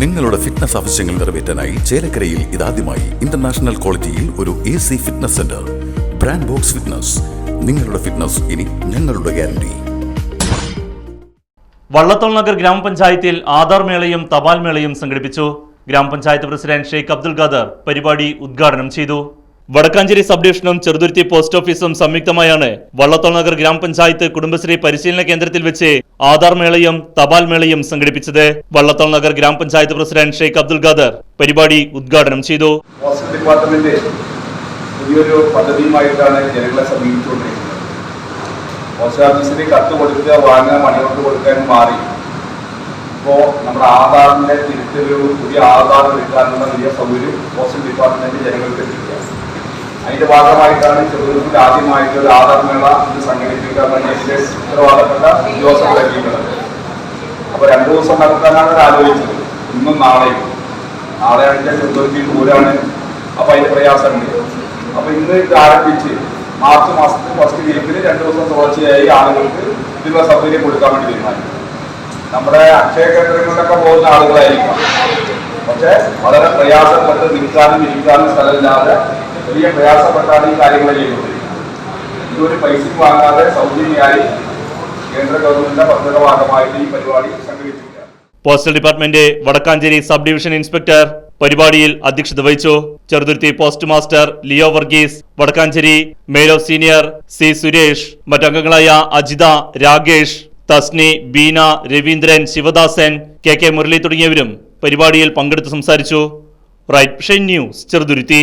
നിങ്ങളുടെ ഫിറ്റ്നസ് ആവശ്യങ്ങൾ നിറവേറ്റാനായി ചേലക്കരയിൽ ഇതാദ്യമായി ഇന്റർനാഷണൽ ക്വാളിറ്റിയിൽ ഒരു A C fitness center brand box fitness നിങ്ങളുടെ ഫിറ്റ്നസ് ഇനി ഞങ്ങളുടെ ഗ്യാരണ്ടി വള്ളത്തോൾ നഗർ ഗ്രാമപഞ്ചായത്തിൽ ആധാർ മേളയും തപാൽ മേളയും സംഘടിപ്പിച്ചു. ഗ്രാമപഞ്ചായത്ത് പ്രസിഡന്റ് ഷെയ്ഖ് അബ്ദുൽ ഖാദർ പരിപാടി ഉദ്ഘാടനം ചെയ്തു. വടക്കാഞ്ചേരി സബ് ഡിവിഷനും ചെറുതുരുത്തി പോസ്റ്റ് ഓഫീസും സംയുക്തമായാണ് വള്ളത്തോൾ നഗർ ഗ്രാമപഞ്ചായത്ത് കുടുംബശ്രീ പരിശീലന കേന്ദ്രത്തിൽ വെച്ച് ആധാർ മേളയും തപാൽ മേളയും സംഘടിപ്പിച്ചത് വള്ളത്തോൾ നഗർ ഗ്രാമപഞ്ചായത്ത് പ്രസിഡന്റ് ഷെയ്ഖ് അബ്ദുൽ ഖാദർ പരിപാടി ഉദ്ഘാടനം ചെയ്തു. പോസ്റ്റൽ ഡിപ്പാർട്ട്മെന്റ് പുതിയൊരു പദ്ധതിയുമായിട്ടാണ് ജനങ്ങളെ സമീപിച്ചുകൊണ്ടിരിക്കുന്നത്. പോസ്റ്റ് ഓഫീസിൽ കത്ത് കൊടുക്കുക വാങ്ങുക മണിയോട്ട് കൊടുക്കാനും മാറി. ഇപ്പോൾ നമ്മുടെ ആധാറിന്റെ തിരുത്തൊരു പുതിയ ആധാർ എടുക്കാനുള്ള വലിയ സൗകര്യം പോസ്റ്റൽ ഡിപ്പാർട്ട്മെന്റ് ജനങ്ങൾക്ക് എത്തിക്കുക അതിന്റെ ഭാഗമായിട്ടാണ് ചെറുതുരുത്തിൽ ആദ്യമായിട്ട് ഒരു ആധാർ മേള ഇത് സംഘടിപ്പിക്കാൻ വേണ്ടി അതിന്റെ ഉത്തരവാദപ്പെട്ട ജോസഫ് നൽകിയിട്ടുള്ളത് അപ്പൊ രണ്ടു ദിവസം നടത്താനാണ് അവർ ആലോചിച്ചത്. ഇന്നും നാളെയും. നാളെ ആണെങ്കിൽ ചെറുതുരുത്തി ദൂരാണ് അപ്പൊ അതിന്റെ പ്രയാസമുണ്ട് അപ്പൊ ഇന്ന് ഇത് ആരംഭിച്ച് മാർച്ച് മാസത്തിൽ ഫസ്റ്റ് വീക്കിൽ രണ്ടു ദിവസം തുടർച്ചയായി ആളുകൾക്ക് ഇതിനുള്ള സൗകര്യം കൊടുക്കാൻ വേണ്ടി തീരുമാനിക്കും നമ്മുടെ അക്ഷയ കേന്ദ്രങ്ങളിലൊക്കെ പോകുന്ന ആളുകളായിരിക്കാം. പക്ഷെ വളരെ പ്രയാസപ്പെട്ട് നിൽക്കാനും ഇരിക്കാനും സ്ഥലമില്ലാതെ വലിയ പ്രയാസപ്പെട്ടാണ് ഈ കാര്യങ്ങൾ ചെയ്യുന്നത് ഇതൊരു പൈസയും വാങ്ങാതെ സൗജന്യമായി കേന്ദ്ര ഗവൺമെന്റിന്റെ പദ്ധതിയുടെ ഭാഗമായിട്ട് ഈ പരിപാടി സംഘടിപ്പിച്ചു postal department Vadakkanchery sub division inspector പരിപാടിയിൽ അധ്യക്ഷത വഹിച്ചു. Cheruthuruthy post master Leo Varghese Vadakkanchery മേലോ senior C Suresh മറ്റംഗങ്ങളായ അജിത രാകേഷ് തസ്നി ബീന രവീന്ദ്രൻ ശിവദാസൻ കെ കെ മുരളി തുടങ്ങിയവരും പരിപാടിയിൽ പങ്കെടുത്ത് സംസാരിച്ചു. Right news Cheruthuruthy.